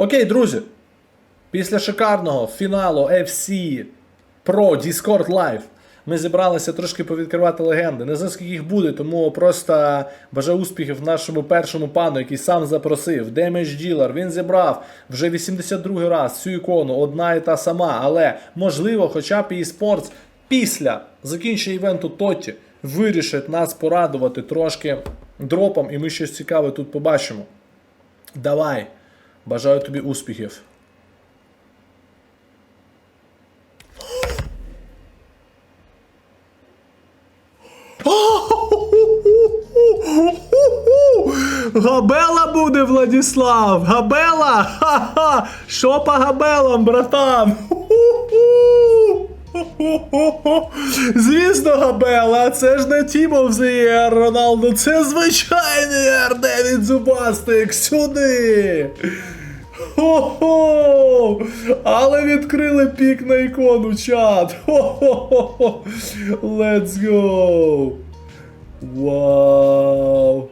Окей, друзі. Після шикарного фіналу FC Pro Discord Live ми зібралися трошки повідкривати легенди. Не знаю, скільки їх буде, тому просто бажаю успіхів нашому першому пану, який сам запросив. Damage Dealer. Він зібрав вже 82 раз цю ікону, одна і та сама. Але можливо, хоча б і після закінчення івенту Тотті вирішить нас порадувати трошки дропом, і ми щось цікаве тут побачимо. Давай. Бажаю тобі успіхів. Габела буде, Владіслав! Габела! Ха-ха! Що по габелам, братан? Звісно, Габела, це ж не Team of the Роналду, це звичайний Р Девід Зубастик, сюди! Хо-хо! Але відкрили пік на ікону, чат! Хо-хо-хо! Let's go! Вау!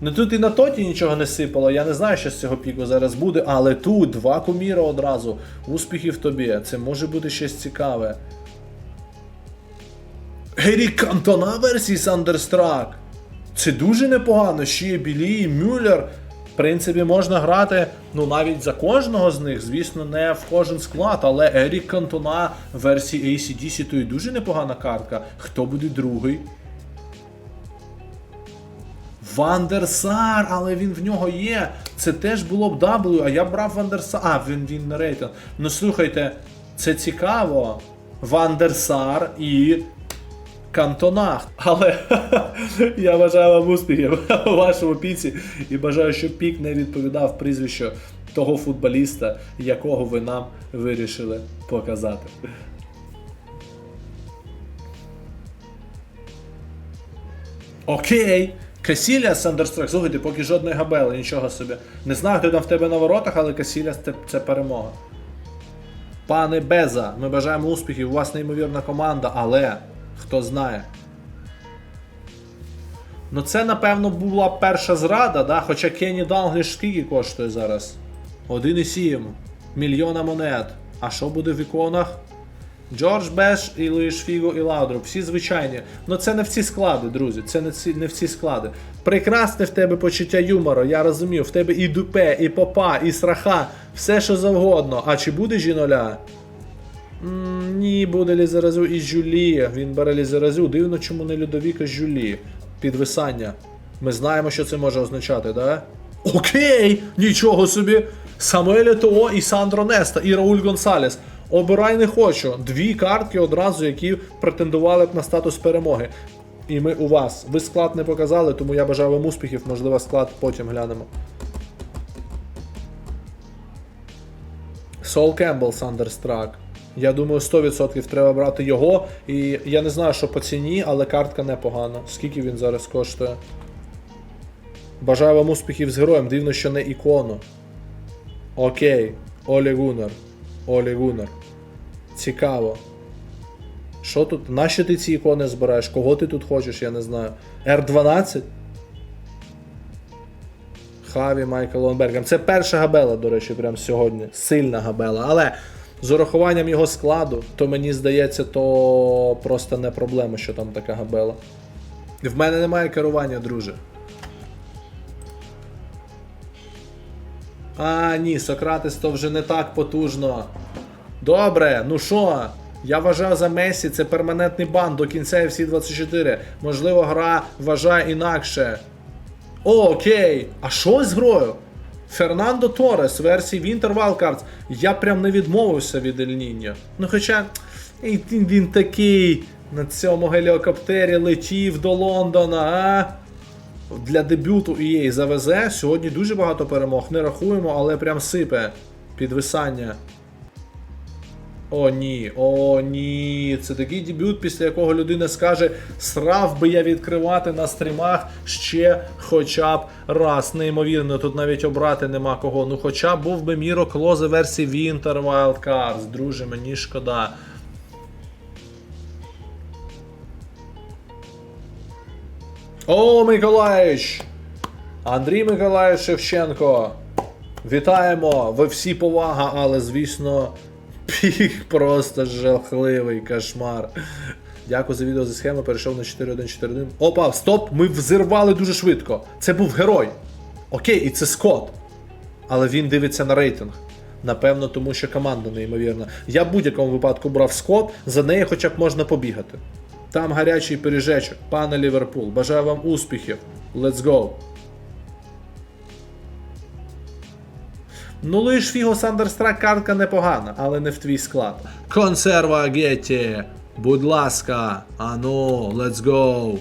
Ну тут і на тоті нічого не сипало. Я не знаю, що з цього піку зараз буде, але тут два куміра одразу. Успіхів тобі. Це може бути щось цікаве. Ерік Кантона версії Сандерстрак. Це дуже непогано. Ще є Білі Мюллер. В принципі, можна грати ну навіть за кожного з них, звісно, не в кожен склад, але Ерік Кантона в версії ACDC то і дуже непогана картка. Хто буде другий? Вандерсар, але він в нього є. Це теж було б W, а я брав Вандерсар. А, він, він не рейтинг. Ну слухайте, це цікаво. Вандерсар і. Кантонах. Але я бажаю вам успіхів у вашому піці і бажаю, щоб пік не відповідав прізвищу того футболіста, якого ви нам вирішили показати. Окей. Касілія Сандерстрак. Слухайте, поки жодної габели, нічого собі. Не знаю, хто там в тебе на воротах, але Касілія це, це перемога. Пане Беза, ми бажаємо успіхів, у вас неймовірна команда, але хто знає. Ну це, напевно, була перша зрада, да? хоча Кенні Дангліш скільки коштує зараз? 1,7 мільйона монет. А що буде в іконах? Джордж Беш і Луїш Фіго і Лаудруп. Всі звичайні. Ну це не в ці склади, друзі. Це не, ці, не в ці склади. Прекрасне в тебе почуття юмору, я розумію. В тебе і дупе, і попа, і сраха, все що завгодно. А чи буде жіноля? М, Ні, буде Лізаразю і Жюлі. Він бере Лізаразю. Дивно, чому не Людовіка Жюлі. Підвисання. Ми знаємо, що це може означати, да? Окей! Нічого собі! Самуель ТО і Сандро Неста, і Рауль Гонсалес. Обирай не хочу. Дві картки одразу, які претендували б на статус перемоги. І ми у вас. Ви склад не показали, тому я бажаю вам успіхів, можливо, склад потім глянемо. Сол Кембл Сандерстрак. Я думаю, 100% треба брати його. І я не знаю, що по ціні, але картка непогана. Скільки він зараз коштує? Бажаю вам успіхів з героєм. Дивно, що не ікону. Окей. Олі Гуннер. Олі Гуннер. Цікаво. Що тут? Нащо ти ці ікони збираєш? Кого ти тут хочеш, я не знаю. R12? Хаві Майкл Лонбергем. Це перша габела, до речі, прямо сьогодні. Сильна габела. Але з урахуванням його складу, то мені здається, то просто не проблема, що там така габела. В мене немає керування, друже. А, ні, Сократис то вже не так потужно. Добре, ну що? Я вважаю за Месі, це перманентний бан до кінця FC 24. Можливо, гра вважає інакше. О, окей. А що з грою? Фернандо Торес версії Winter Wildcards. Я прям не відмовився від Ельніньо. Ну хоча і він, такий на цьому геліокоптері летів до Лондона, а? Для дебюту EA завезе. Сьогодні дуже багато перемог. Не рахуємо, але прям сипе. Підвисання. О, ні, о, ні. Це такий дебют, після якого людина скаже: срав би я відкривати на стрімах ще хоча б раз. Неймовірно, тут навіть обрати нема кого. Ну, хоча б був би Міро Клозе версії Winter Wild Cards. Друже, мені шкода. О, Миколаївич! Андрій Миколаїв Шевченко. Вітаємо! Ви всі повага, але звісно, просто жахливий кошмар. Дякую за відео зі схеми. Перейшов на 4141. Опа, стоп! Ми взірвали дуже швидко. Це був герой. Окей, і це Скотт. Але він дивиться на рейтинг. Напевно, тому що команда неймовірна. Я в будь-якому випадку брав Скотт, за неї хоча б можна побігати. Там гарячий пиріжечок, пане Ліверпул. Бажаю вам успіхів. Let's go. Ну, лиш Фіго Сандерстрак картка непогана, але не в твій склад. Консерва Гетті. Будь ласка, ану, let's go.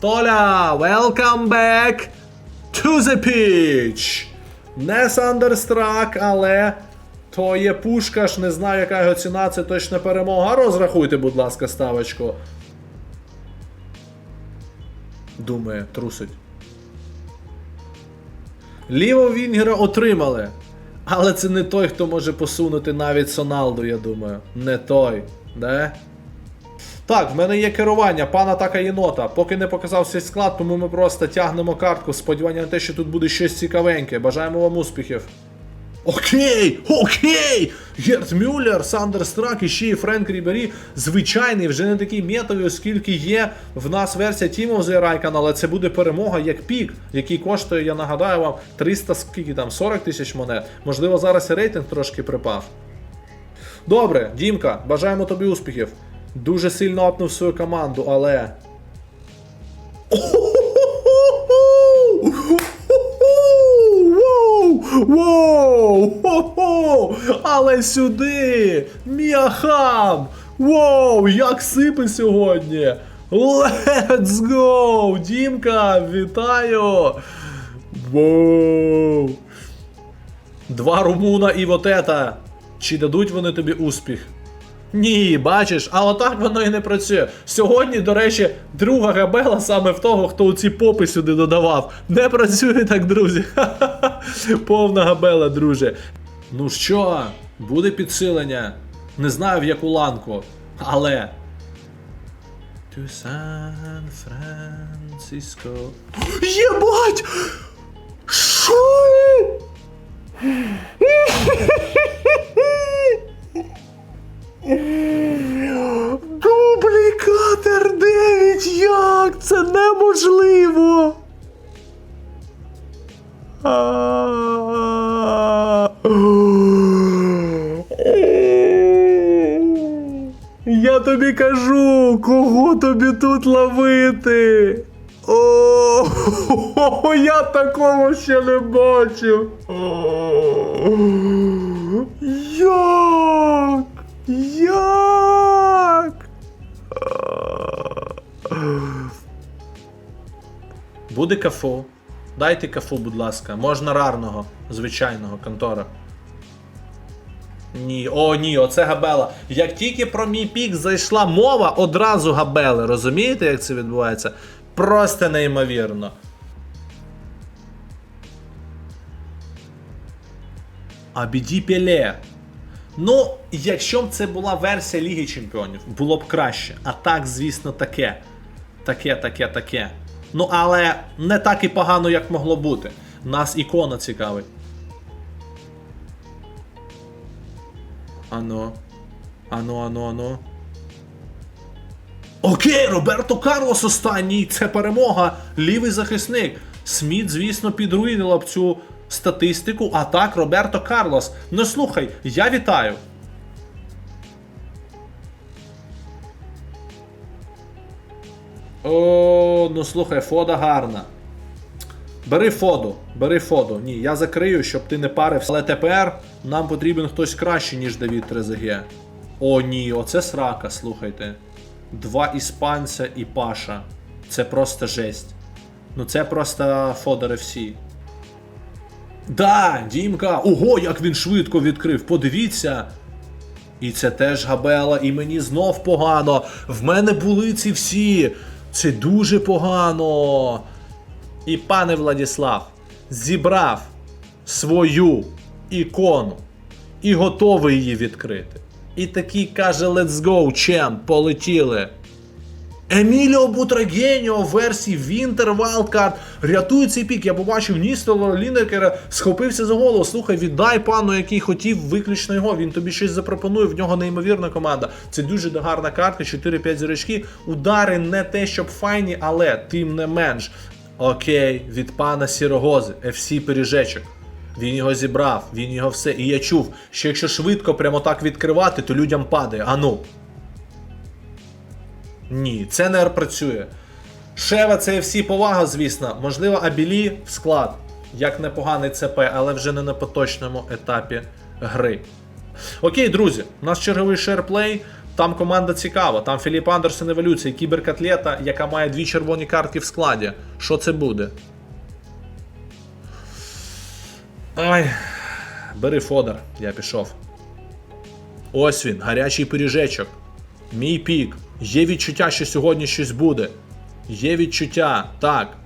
Толя, welcome back to the pitch. Не Сандерстрак, але то є пушкаш, не знаю, яка його ціна, це точно перемога. Розрахуйте, будь ласка, ставочку. Думає, трусить. Лівого Вінгера отримали. Але це не той, хто може посунути навіть Соналду, я думаю. Не той. Не? Так, в мене є керування, пана така єнота. Поки не показав свій склад, тому ми просто тягнемо картку. Сподівання на те, що тут буде щось цікавеньке. Бажаємо вам успіхів. Окей! Окей! Герт Мюллер, Сандер Страк і ще й Френк Рібері. Звичайний, вже не такий метовий, оскільки є в нас версія Team of але це буде перемога як пік, який коштує, я нагадаю вам, 300 скільки там, 40 тисяч монет. Можливо, зараз і рейтинг трошки припав. Добре, Дімка, бажаємо тобі успіхів. Дуже сильно апнув свою команду, але. Воу! Хо-хо! Але сюди! Міахам! Воу! Як сипи сьогодні! Let's go! Дімка, вітаю! Воу! Два румуна і вот это. Чи дадуть вони тобі успіх? Ні, бачиш, а отак воно і не працює. Сьогодні, до речі, друга габела саме в того, хто у ці попи сюди додавав. Не працює так, друзі. Повна габела, друже. Ну що, буде підсилення. Не знаю в яку ланку, але. To San Francisco. Єбать! Що? Це неможливо! Я тобі кажу, кого тобі тут ловити? О, я такого ще не бачив. Буде кафу. Дайте кафу, будь ласка. Можна рарного, звичайного контора. Ні, о, ні, оце габела. Як тільки про мій пік зайшла мова, одразу габели. Розумієте, як це відбувається? Просто неймовірно. Абіді Пеле. Ну, якщо б це була версія Ліги Чемпіонів, було б краще. А так, звісно, таке. Таке, таке, таке. Ну, але не так і погано, як могло бути. Нас ікона цікавить. Ано. Ано, ано, ано. Окей, Роберто Карлос останній. Це перемога. Лівий захисник. Сміт, звісно, підруїнила б цю статистику. А так, Роберто Карлос. Ну слухай, я вітаю. О, ну слухай, фода гарна. Бери фоду, бери фоду. Ні, я закрию, щоб ти не парився. Але тепер нам потрібен хтось кращий, ніж Давід Трезеге. О, ні, оце срака, слухайте. Два іспанця і Паша. Це просто жесть. Ну це просто Фодор FC. Да, Дімка! Ого, як він швидко відкрив. Подивіться. І це теж габела, і мені знов погано. В мене були ці всі. Це дуже погано. І пане Владіслав зібрав свою ікону і готовий її відкрити. І такий каже: Let's go, чем, полетіли. Еміліо Бутрагеніо в версії Winter Wildcard рятує цей пік. Я побачив Ністело Лінекера, схопився за голову. Слухай, віддай пану, який хотів виключно його. Він тобі щось запропонує. В нього неймовірна команда. Це дуже гарна картка, 4-5 зірочки. Удари не те, щоб файні, але тим не менш. Окей, від пана Сірогози, FC пиріжечок. Він його зібрав, він його все. І я чув, що якщо швидко прямо так відкривати, то людям падає. Ану. Ні, це не працює. Шева це всі повага, звісно. Можливо, Абілі в склад. Як непоганий ЦП, але вже не на поточному етапі гри. Окей, друзі, у нас черговий шерплей. Там команда цікава. Там Філіп Андерсон еволюція, кіберкатлета, яка має дві червоні картки в складі. Що це буде? Ай. Бери Фодор, я пішов. Ось він, гарячий пиріжечок. Мій пік. Є відчуття, що сьогодні щось буде. Є відчуття, так.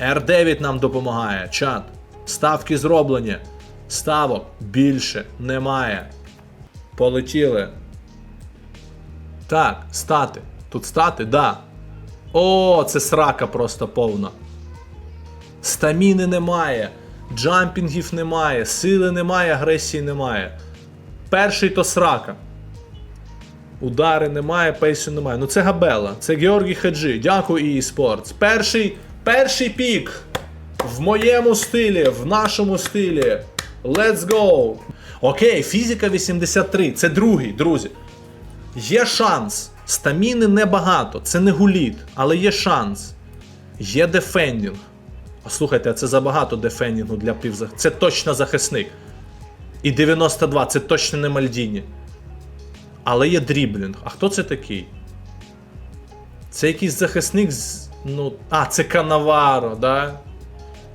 R9 нам допомагає. Чат. Ставки зроблені. Ставок більше немає. Полетіли. Так, стати. Тут стати, да. О, це срака просто повна. Стаміни немає, джампінгів немає, сили немає, агресії немає. Перший то срака. Удари немає, пейсу немає. Ну це Габела, це Георгій Хаджи. Дякую EA Sports. Перший, перший пік в моєму стилі, в нашому стилі. Let's go! Окей, фізика 83. Це другий, друзі. Є шанс. Стаміни небагато, це не гуліт, але є шанс. Є дефендінг. А слухайте, а це забагато дефендінгу для півзах. Це точно захисник. І 92, це точно не Мальдіні. Але є дріблінг. А хто це такий? Це якийсь захисник з. Ну. А, це Канаваро, да?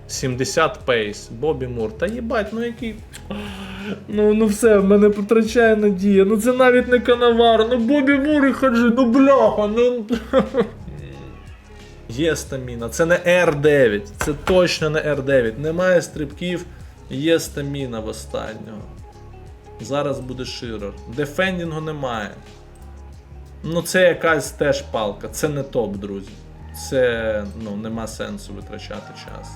70 пейс. Бобі Мур. Та їбать, ну який. Ну, ну все, в мене потрачає надія. Ну це навіть не Канаваро, ну Бобі Мур і хаджи, ну бляха, ну. Є стаміна. Це не R9. Це точно не R9. Немає стрибків, є стаміна в останнього. Зараз буде Ширер. Дефендінгу немає. Ну, це якась теж палка. Це не топ, друзі. Це ну, нема сенсу витрачати час.